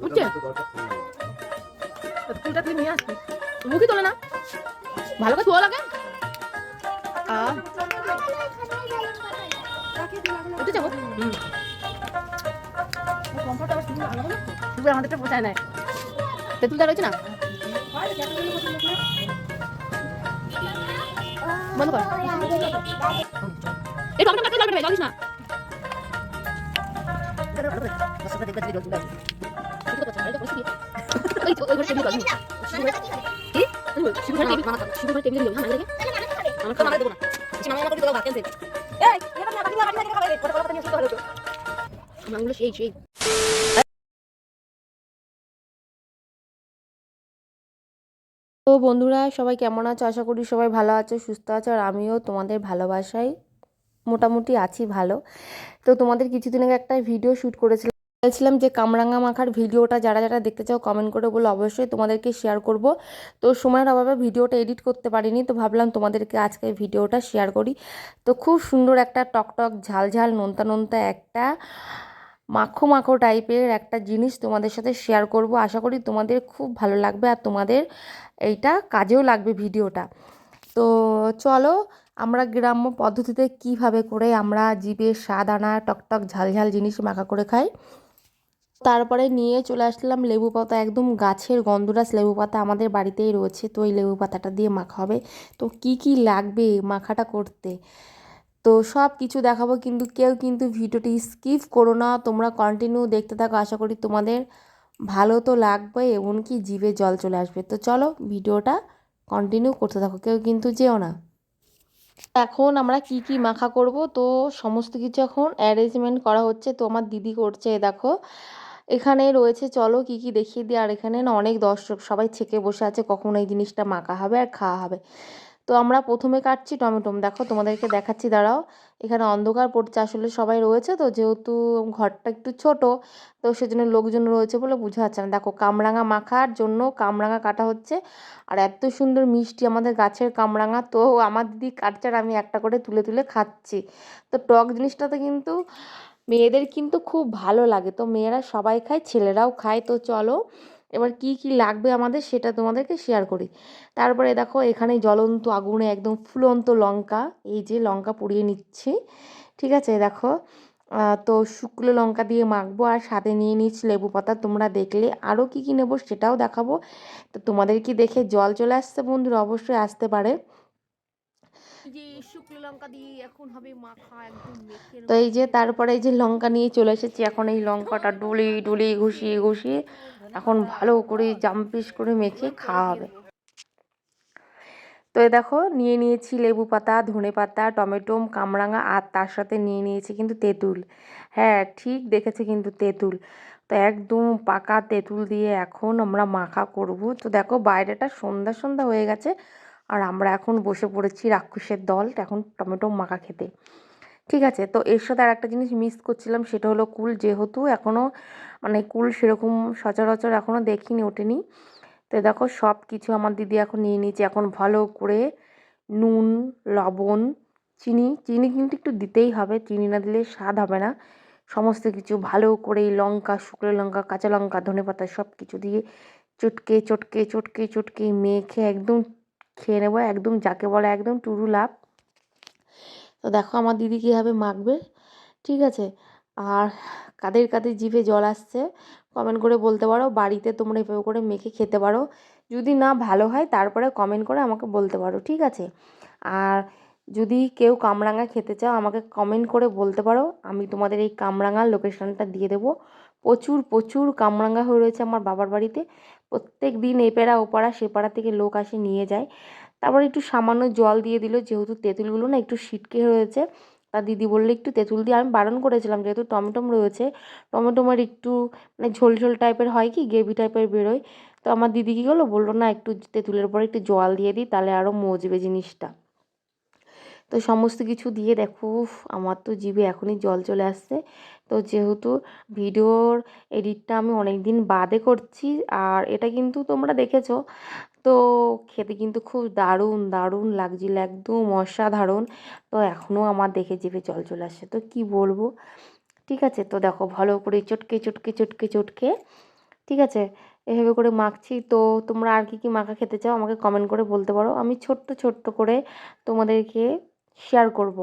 বুঝছে ফুলটা তুই নিয়ে আসবি মুখই তোলে না ভালো করে ধোয়া লাগে উঠে যাব আমাদেরটা বোঝায় নাই তেঁতুলটা রয়েছে না বন্ধ কর এই টমেটো কাটতে লাগবে না তো বন্ধুরা, সবাই কেমন আছো? আশা করি সবাই ভালো আছো, সুস্থ আছো, আর আমিও তোমাদের ভালোবাসায় মোটামুটি আছি ভালো। তো তোমাদের কিছুদিন আগে একটা ভিডিও শ্যুট করেছিলাম। বলেছিলাম যে কামরাঙ্গা মাখার ভিডিওটা যারা যারা দেখতে চাও কমেন্ট করে বলে, অবশ্যই তোমাদেরকে শেয়ার করব। তো সময়ের অভাবে ভিডিওটা এডিট করতে পারিনি, তো ভাবলাম তোমাদেরকে আজকে ভিডিওটা শেয়ার করি। তো খুব সুন্দর একটা টকটক ঝাল ঝাল নোনতা নোনতা একটা মাখো মাখো টাইপের একটা জিনিস তোমাদের সাথে শেয়ার করব। আশা করি তোমাদের খুব ভালো লাগবে আর তোমাদের এইটা কাজেও লাগবে ভিডিওটা। তো চলো আমরা গ্রাম্য পদ্ধতিতে কীভাবে করে আমরা জিভে স্বাদ আনা টকটক ঝাল ঝাল জিনিস মাখা করে খাই। তারপরে নিয়ে চলে আসলাম লেবু পাতা। একদম গাছের গন্ধরাস লেবু পাতা আমাদের বাড়িতেই রয়েছে। তো ওই লেবু পাতাটা দিয়ে মাখা হবে। তো কি কি লাগবে মাখাটা করতে? তো সব কিছু দেখাবো, কিন্তু কেউ কিন্তু ভিডিওটি স্কিপ করো না। তোমরা কন্টিনিউ দেখতে থাকো, আশা করি তোমাদের ভালো তো লাগবে, এমনকি জিভে জল চলে আসবে। তো চলো ভিডিওটা কন্টিনিউ করতে থাকো, কেউ কিন্তু যেও না। এখন আমরা কি কি মাখা করব? তো সমস্ত কিছু এখন অ্যারেঞ্জমেন্ট করা হচ্ছে। তো আমার দিদি করছে, দেখো। এখানে রয়েছে, চলো কি কি দেখিয়ে দিই। আর এখানে না অনেক দর্শক সবাই ছেকে বসে আছে কখন এই জিনিসটা মাখা হবে আর খাওয়া হবে। তো আমরা প্রথমে কাটছি টমেটোম দেখো তোমাদেরকে দেখাচ্ছি, দাঁড়াও। এখানে অন্ধকার পড়ছে, আসলে সবাই রয়েছে তো, যেহেতু ঘরটা একটু ছোট, তো সেজন্য লোকজন রয়েছে বলে বোঝা যাচ্ছে না। দেখো কামরাঙা মাখার জন্য কামরাঙা কাটা হচ্ছে। আর এত সুন্দর মিষ্টি আমাদের গাছের কামরাঙা। তো আমার দিদি কাটছে আর আমি একটা করে তুলে তুলে খাচ্ছি। তো টক জিনিসটাতে কিন্তু মেয়েদের কিন্তু খুব ভালো লাগে। তো মেয়েরা সবাই খায়, ছেলেরাও খায়। তো চলো, এবার কি কি লাগবে আমাদের সেটা তোমাদেরকে শেয়ার করি। তারপরে দেখো, এখানে জ্বলন্ত আগুনে একদম ফুলন্ত লঙ্কা, এই যে লঙ্কা পুড়িয়ে নিচ্ছি। ঠিক আছে, দেখো তো শুকনো লঙ্কা দিয়ে মাখবো আর সাথে নিয়ে নিচ্ছি লেবু পাতা। তোমরা দেখলে আরও কি কি নেব সেটাও দেখাবো। তো তোমাদের কি দেখে জল চলে আসছে বন্ধুরা? অবশ্যই আসতে পারে। যে শুকনো লঙ্কা দিয়ে এখন হবে মাখা একদম তো এই যে তারপরে এই যে লঙ্কা নিয়ে চলে এসেছি, এখন এই লঙ্কাটা ডুলি ডুলি ঘুষিয়ে ঘুষিয়ে এখন ভালো করে জাম্পিস করে মেখে খাওয়া হবে। তো দেখো, নিয়ে নিয়েছি লেবু পাতা, ধনে পাতা, টমেটো, কামরাঙা আর তার সাথে নিয়ে নিয়েছি কিন্তু তেঁতুল। হ্যাঁ ঠিক দেখেছি কিন্তু তেঁতুল। তো একদম পাকা তেঁতুল দিয়ে এখন আমরা মাখা করব। তো দেখো, বাইরেটা সন্ধ্যা সন্ধ্যা হয়ে গেছে। আর আমরা এখন বসে পড়েছি রাক্ষসের দল, এখন টমেটো মাখা খেতে। ঠিক আছে, তো এর সাথে আর একটা জিনিস মিস করছিলাম, সেটা হলো কুল। যেহেতু এখনও মানে কুল সেরকম সচরাচর এখনও দেখিনি, ওঠেনি। তো দেখো সব কিছু আমার দিদি এখন নিয়ে নিয়েছে। এখন ভালো করে নুন, লবণ, চিনি চিনি কিন্তু একটু দিতেই হবে। চিনি না দিলে স্বাদ হবে না। সমস্ত কিছু ভালো করে লঙ্কা, শুকনো লঙ্কা, কাঁচা লঙ্কা ধনে পাতা সব কিছু দিয়ে চটকে চটকে চটকে চটকে মেখে একদম খেয়ে নেব, একদম যাকে বলে একদম টুরু লাভ তো দেখো আমার দিদি কীভাবে মাখবে, ঠিক আছে? আর কাদের কাদের জিভে জল আসছে কমেন্ট করে বলতে পারো। বাড়িতে তোমরা এভাবে করে মেখে খেতে পারো। যদি না ভালো হয়, তারপরে কমেন্ট করে আমাকে বলতে পারো, ঠিক আছে? আর যদি কেউ কামরাঙা খেতে চাও, আমাকে কমেন্ট করে বলতে পারো। আমি তোমাদের এই কামরাঙার লোকেশনটা দিয়ে দেবো। প্রচুর প্রচুর কামরাঙা হয়ে রয়েছে আমার বাবার বাড়িতে। প্রত্যেক দিন এ পাড়া, ও পাড়া, সে পাড়া থেকে লোক আসে, নিয়ে যায়। তারপর একটু সামান্য জল দিয়ে দিল, যেহেতু তেঁতুলগুলো না একটু সিটকে রয়েছে। তা দিদি বললে, একটু তেঁতুল দিয়ে আমি বারণ করেছিলাম, যেহেতু টমেটোম রয়েছে। টমেটোমের একটু মানে ঝোল ঝোল টাইপের হয় কি, গ্রেভি টাইপের বেরোয়। তো আমার দিদি কী করল, বলল, না, একটু তেঁতুলের পরে একটু জল দিয়ে দিই, তাহলে আরও মজবে জিনিসটা। তো সমস্ত কিছু দিয়ে দেখো আমার তো জিভে এখনই জল চলে আসছে। তো যেহেতু ভিডিওর এডিটটা আমি অনেক দিন বাদে করছি, আর এটা কিন্তু তোমরা দেখেছ, তো খেতে কিন্তু খুব দারুণ দারুণ লাগছিল, একদম অসাধারণ। তো এখনও আমার দেখে জিভে জল চলে আসছে, তো কি বলব? ঠিক আছে, তো দেখো, ভালো করে চটকে চটকে চটকে চটকে, ঠিক আছে, এভাবে করে মাখছি। তো তোমরা আর কি কি মাখা খেতে চাও আমাকে কমেন্ট করে বলতে পারো। আমি ছোট্ট ছোট্ট করে তোমাদেরকে শেয়ার করব।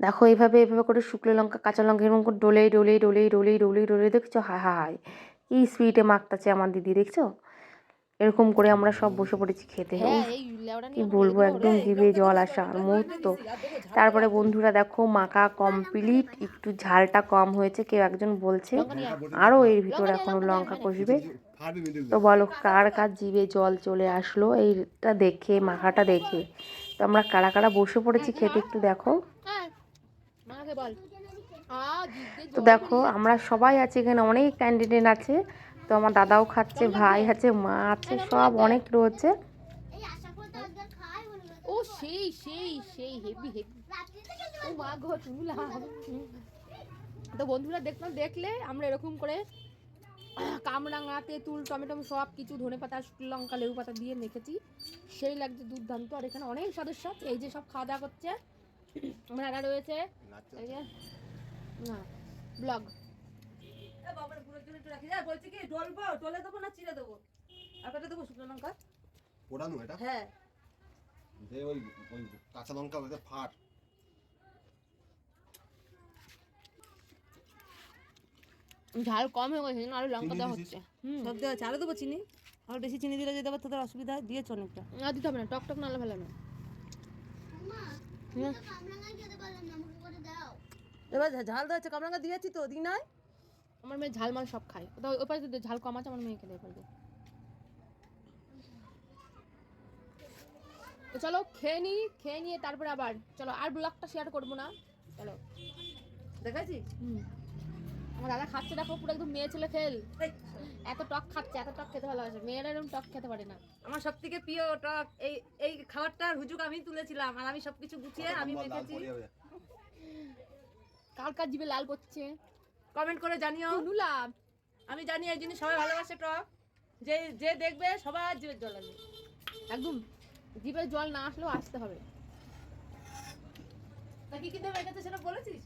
দেখো এইভাবে এভাবে করে শুকনো লঙ্কা কাঁচা লঙ্কা এরকম করে ডলে ডলে ডলে ডলে ডলে ডলে দেখছ? হায় হা হায়। কি সুইটে মাখতাছে আমার দিদি দেখছ? এরকম করে আমরা সব বসে পড়েছি খেতে। হ্যাঁ কি বলব? একদম। জিভে জল আসা আর মুহূর্ত তারপরে বন্ধুরা দেখো মাখা কমপ্লিট একটু ঝালটা কম হয়েছে কেউ একজন বলছে। আরও এর ভিতরে এখনও লঙ্কা কষবে। তো বলো কার কার জিভে জল চলে আসলো? এইটা দেখে মাখাটা দেখে। তো আমরা কারা কারা বসে পড়েছি খেতে একটু দেখো। তো দেখো আমরা সবাই আছি এখানে অনেক ক্যান্ডিডেট আছে। তো আমার দাদাও খাচ্ছে ভাই আছে মা আছে সব অনেক রয়েছে। ও সেই সেই সেই হেভি হেভি। ও মা গো তো বন্ধুরা দেখলাম দেখলে আমরা এরকম করে কামরাঙা তেঁতুল টমেটো সব কিছু ধনে পাতা শুকনো লঙ্কা লেবু পাতা দিয়ে মেখেছি। সেই লাগছে দুর্দান্ত। আর এখানে অনেক সদস্য আছে। এই যে সব খাওয়া দাওয়া করছে। এরা রয়েছে। না ব্লগ। বলছি কি ডলবো ডলে দেবো না চিড়ে দেবো? আর কটা দেবো শুকনো লঙ্কা? পোড়ানো এটা? হ্যাঁ। ওই ওই কাঁচা লঙ্কা ফাট। ঝাল কম হয়ে গেছে আরও লঙ্কা দেওয়া হচ্ছে। হুম। সব দেওয়া আছে আরও দেবো চিনি। আর বেশি চিনি দিলে যদি আবার তোদের অসুবিধা হয় দিয়েছ অনেকটা। আর দিতে হবে না টক টক নালে ভালো না। হুম। এবার ঝাল দেওয়া আছে কামরাঙ্গা দিয়েছি তো দিই নাই আমার মেয়ে ঝাল মাল সব খায়। ওটা ওই পাশে ঝাল কম আছে আমার মেয়েকে দেয় পারবে। তো চলো খেয়ে নিই খেয়ে নিয়ে তারপরে আবার চলো আর ব্লগটা শেয়ার করব না। চলো। দেখাচ্ছি হুম। আমার দাদা খাচ্ছে দেখো পুরো একদম মেয়ে ছেলে ফেল এত টক খাচ্ছে এত টক খেতে ভালোবাসে। মেয়েরা এরকম টক খেতে পারে না। আমার সব থেকে প্রিয় টক এই এই খাবারটার হুজুক আমি তুলেছিলাম আর আমি সবকিছু গুছিয়ে আমি মেখেছি। কার কার জিভে লাল করছে কমেন্ট করে জানিও। নুলাম আমি জানি এই জিনিস সবাই ভালোবাসে টক। যে যে দেখবে সবার জিভের জল আসবে। একদম জিভে জল না আসলেও আসতে হবে। তা কি কিনতে মেখেছে সেটা বলেছিস?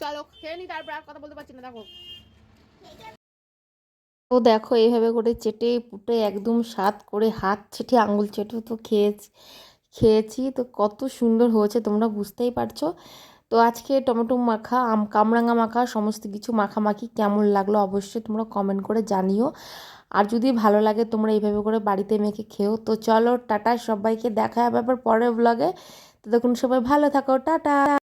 চলো, খেয়ে নিই তারপর আর কথা বলতে পারছি না, দেখো। তো দেখো, এইভাবে করে চেটে পুটে একদম স্বাদ করে হাত ছেটে আঙুল চেটে তো খেয়েছি খেয়েছি। তো কত সুন্দর হয়েছে, তোমরা বুঝতেই পারছ। তো আজকে টমেটো মাখা, আম, কামরাঙা মাখা, সমস্ত কিছু মাখামাখি কেমন লাগল অবশ্যই তোমরা কমেন্ট করে জানিও। আর যদি ভালো লাগে, তোমরা এইভাবে করে বাড়িতে মেখে খেও। তো চলো, টাটা, সবাইকে দেখা হবে আবার পরের ব্লগে তো দেখুন, সবাই ভালো থাকো, টাটা।